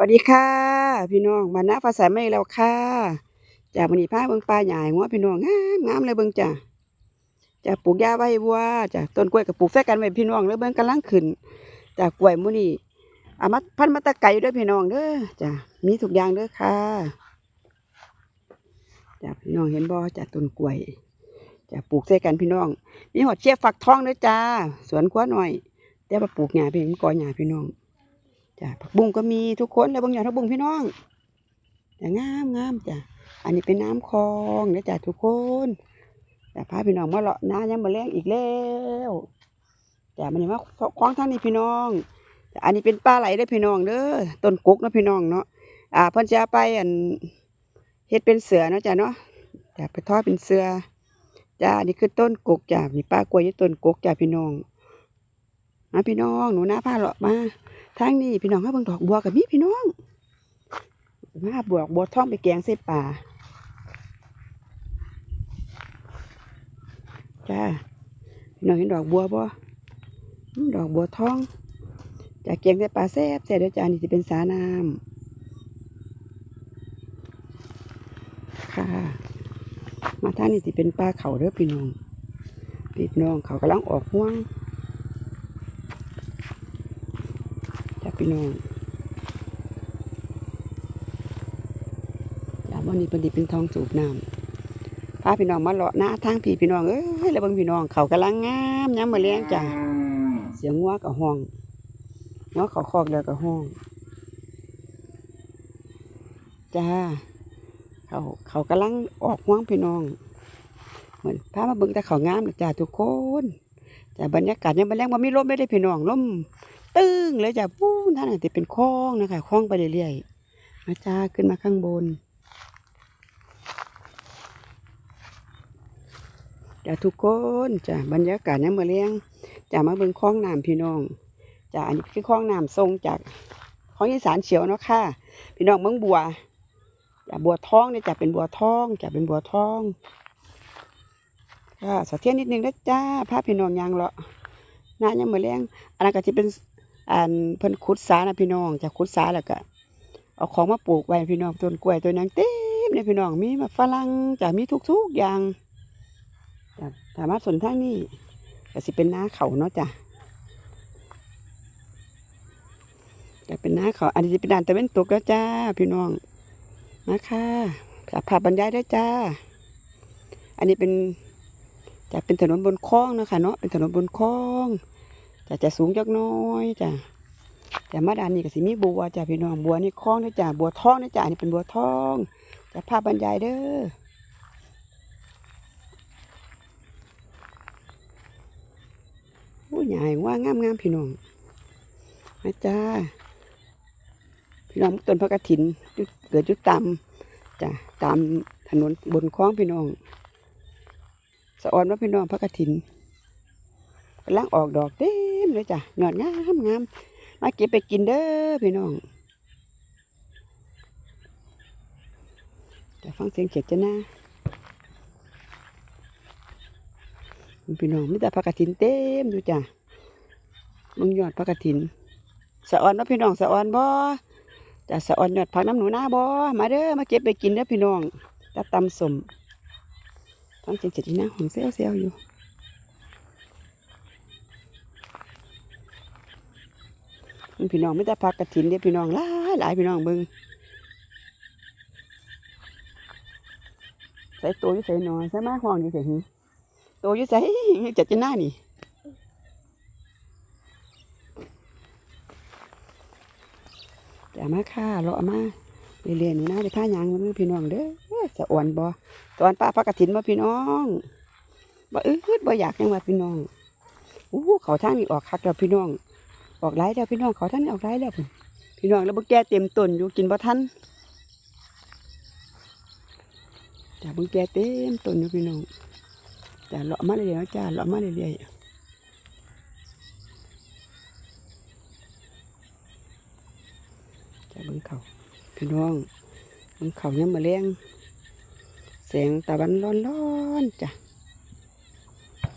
สวัสดีค่ะ พี่น้องมานะฟ้าใสไม่แล้วค่ะ จากวันนี้าเบิ่งปลาใหญ่หัวพี่น้องงามงามเลยเบิ่งจ้ะจะปลูกหญ้าไว้วัวจะต้นกล้วยกับปลูกแฝกันไว้พี่น้องเด้อเบิ่งกำลังขึ้น จากกล้วยมื้อนี้อามาพันมาตะไก่ด้อพี่น้องเด้อจ้ะมีทุกอย่างเด้อค่ะจ้ะพี่น้องเห็นบ่จ้ะต้นกล้วยจะปลูกใส่กันพี่น้อง มีหอดเชียบฝักทองเด้อจ้า สวนครัวหน่อยแต่ว่าปลูกหญ้าเพียงก่อหญ้าพี่น้อง จ้ะผักบุ้งก็มีทุกคนแล้วบางอย่างผักบุ้งพี่น้องแต่งามงามจ้ะอันนี้เป็นน้ำคลองนะจ้ะทุกคนแต่พาพี่น้องมาเลาะน้ำยังมาแรงอีกแล้วจ้ะมันเห็นี่าคลองท่างนี้พี่น้องแต่อันนี้เป็นปลาไหลเด้อพี่น้องเด้อต้นกุกนะพี่น้องเนาะอ่าพ่นจะไปอันเฮ็ดเป็นเสือเนาะจ้ะเนาะจ้ะไปทอดเป็นเสือจ้ะอันนี่คือต้นกุกจ้ะนี่ปลากล้วยยู่ต้นกุกจ้ะพี่น้อง มาพี่น้องหนูน้าพาเลาะมาทางนี้พี่น้องเขาเบิ่งดอกบัวกับมีพี่น้องมาบวกบัวท่องไปแกงใส่ป่าจ้าพี่น้องเห็นดอกบัวบ่ดอกบัวทองจากแกงใส่ป่าแซ่บแซ่บเดี๋ยวจานี่จะเป็นสาน้ำค่ะ มาทางนี้จะเป็นปลาเขาเด้อพี่น้องพี่น้องเขากำลังออกห่วง จ้า พี่น้องจ้าวันนี้เป็นดิเป็นทองสูบน้ำพาพี่น้องมาเลาะหน้าทางพี่พี่น้องเอ้ยแล้วเบางพี่น้องเขากำลังงามย้ำมาเลี้ยงจ้าเสียงงัวกับห้องงัวเขาคอกเดียวกับห้องจ้าเขาเขากำลังออกห่วงพี่น้องเหมือนพามาเบิ่งแต่เขางามเลยจ้าทุกคนจ้าบรรยากาศยังมาแรงว่ามีลมไม่ได้พี่น้องลม ตึ้งเลยจ้ะปู้นั่นน่ะจะเป็นคลองนะคะคลองไปเรื่อยๆมาจ้าขึ้นมาข้างบนจ้ะทุกคนจ้ะบรรยากาศเนี่ยมาเลี้ยงจ้ะมาเบิ่งคลองน้ำพี่น้องจ้ะอันนี้คือคลองน้ำทรงจากของอีสานเฉียวเนาะค่ะ พี่น้องเมืองบัวจ้ะบัวทองเนี่ยจ้ะเป็นบัวทองจ้ะเป็นบัวทองค่ะสะเทียนนิดนึงนะจ้าพาพี่น้องยางเลาะน้ายังมาเลี้ยงอันนั้นก็จะเป็น อันเพิ่นขุดสานะพี่น้องจากขุดสาแล้วก็เอาของมาปลูกไว้พี่น้องต้นกล้วยต้นหยังเต็มเลยพี่น้องมีมาฝรั่งจะมีทุกๆอย่างจ้ะถามาส่วนทางนี้ก็สิเป็นน้าเขาเนาะจ้ะจะเป็นน้าเขาอันนี้จะเป็นด่านตะเวนตกแล้วจ้าพี่น้องมาค่ะภาพบรรยายด้จ้า อันนี้เป็นจะเป็นถนนบนคลองนะคะเนาะเป็นถนนบนคลอง จะจะสูงจักน้อยจ้ะแต่มาดานนี่ก็สิมีบัวจ้ะพี่น้องบัวนี่คล้องนะจ้ะบัวทองนะจ้ะนี่เป็นบัวทองจะภาพบรรยายเด้อผู้ใหญ่ว่างามงามพี่น้องนะจ้าพี่น้องต้นพระกฐินจุดเกิดจุดตามจ้ะตามถนนบนคลองพี่น้องสะออนว่าพี่น้องพระกฐิน กำลังออกดอกเต็มเลยจ้ะงอนงามงามมาเก็บไปกินเด้อพี่น้องแต่ฟังเสียงเขียดจะนะพี่น้องมีแต่ผักกระถินเต็มอยู่จ้ะมึงยอดผักกระถินสะออนว่าพี่น้องสะออนบ่จะสะออนยอดผักน้ำหนูหน้าบ่มาเด้อมาเก็บไปกินเด้อพี่น้องจะตำสมฟังเสียงเขียดจะนะหอมเซลเซลอยู่ พี่น้องไม่ได้พักกระถินเดี๋ยวพี่น้องหลายหลายพี่น้องเบิ่งใส่ตัวอยู่ใส่หน่อยใส่มาห้องอยู่ใส่หืตัวอยู่ใส่จัดจะหน้านี่แต่มาค่ะเราเอมาเรียนๆหนูนะเดี๋ยวผ้ายางมันพี่น้องเด้อจะอ่อนบ่ตอนป้าพักกระถินบ่พี่น้องบ่อึดบ่อยากยังว่าพี่น้องอู้เขาทางนี้ออกคักแล้วพี่น้อง ออกไล่แล้วพี่น้องเขาท่านออกไล่แล้วพี่น้องแล้วบ่แก่เต็มต้นอยู่กินบ่ทันจ้าบ่แก่เต็มต้นอยู่พี่น้องจ้าเลาะมาเรื่อยๆจ้าเลาะมาเรื่อยๆจ้าบิ่งเขาพี่น้องบิ่งเขายังมาแรงแสงตะวันร้อนๆจ้ะ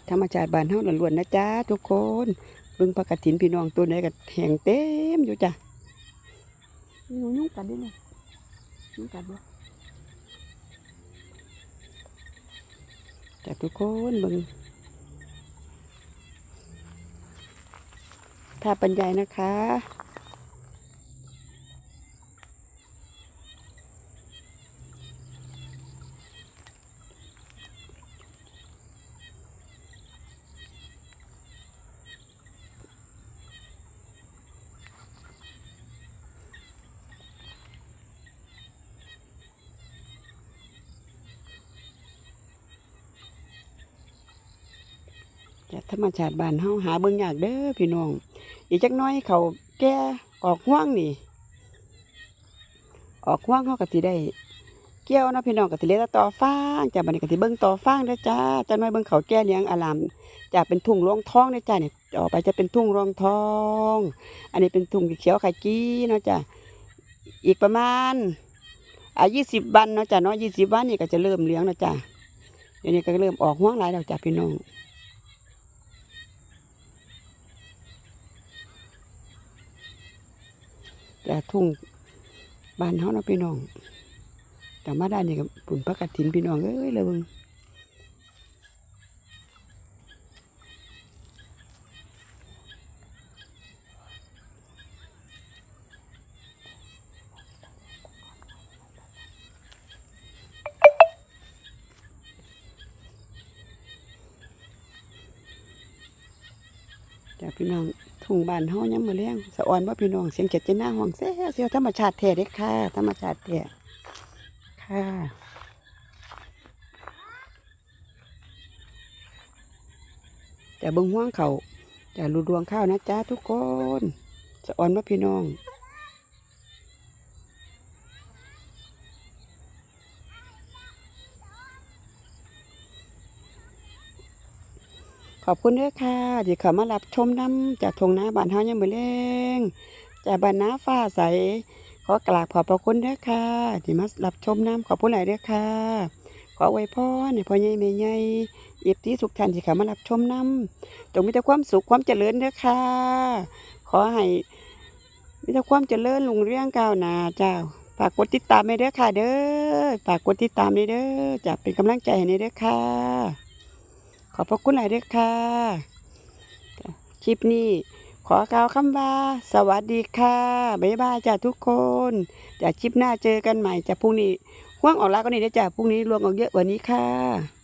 ธรรมชาติบ้านเฮาล้วนๆนะจ้าทุกคน เบิ่งผักกระถินพี่น้องตัวไหนก็แห้งเต็มอยู่จ้ะยุ่งยุ่งกัดด้วยเนี่ยยุ่งกัดด้วยจากทุกคนเบิ่งภาพบรรยายนะคะ จากธรรมชาติบ้านเฮาหาเบิ่งยากเด้อพี่น้อง อีกจักน้อยเขาแก่ออกห่วงนี่ ออกห่วงเฮาก็สิได้เกี่ยวเนาะพี่น้องก็สิเลือแต่ต่อฟางจ้ะบัดนี้ก็สิเบิ่งต่อฟางเด้อจ้าจักน้อยเบิ่งเขาแก่เลี้ยงอารามจะเป็นทุ่งรวงทองเด้อจ้าเนี่ยต่อไปจะเป็นทุ่งรวงทอง อันนี้เป็นทุ่งเขียวไข่จีเนาะจ้ะอีกประมาณอะ20วันเนาะจ้ะเนาะ20วันนี่ก็จะเริ่มเลี้ยงแล้วจ้ะเดี๋ยวนี้ก็เริ่มออกห่วงหลายแล้วจ้ะพี่น้อง จะทุ่งบ้านเฮาเนาะพี่น้องแต่มาได้นี่กับปุ่นพักกฐินพี่น้องเอ้ยเลยเบิ่งจ้ะพี่น้อง ทุ่งบ้านเฮายังมื้อแรงสะอ่อนบ่พี่น้องเสียงเจ็ดเจน่าห้องแซ่เสียวธรรมชาติแท้เด้ค่ะ ธรรมชาติแท้ค่ะจะเบิ่งห่วงเขาจะรูดวงข้าวนะจ๊ะทุกคน สะอ่อนบ่พี่น้อง อบคุณด้วยค่ะที่เข้ามารับชมน้ำจากทงน้าบ้านเฮายังมือแรงจากบ้านนาฟ้าใส ขอกราบขอบพระคุณด้วยค่ะที่มารับชมน้ำขอบคุณหลายด้วยค่ะ ขออวยพรให้พ่อใหญ่แม่ใหญ่เอฟที่สุขท่านที่เข้ามารับชมน้ำจงมีแต่ความสุขความเจริญด้วยค่ะ ขอให้มีแต่ความเจริญรุ่งเรื่องก้าวหน้าเจ้าฝากกดติดตามให้ด้วยค่ะ เด้อฝากกดติดตามให้เด้อจะเป็นกำลังใจให้เด้อค่ะ ขอบพระคุณหลายด้วยค่ะ คลิปนี้ขอกล่าวคำว่า สวัสดีค่ะบ๊ายบายจ้าทุกคนจากคลิปหน้าเจอกันใหม่จากพรุ่งนี้ห่วงออกลาก็นี่ได้จ้ะพรุ่งนี้รวมออกเยอะกว่านี้ค่ะ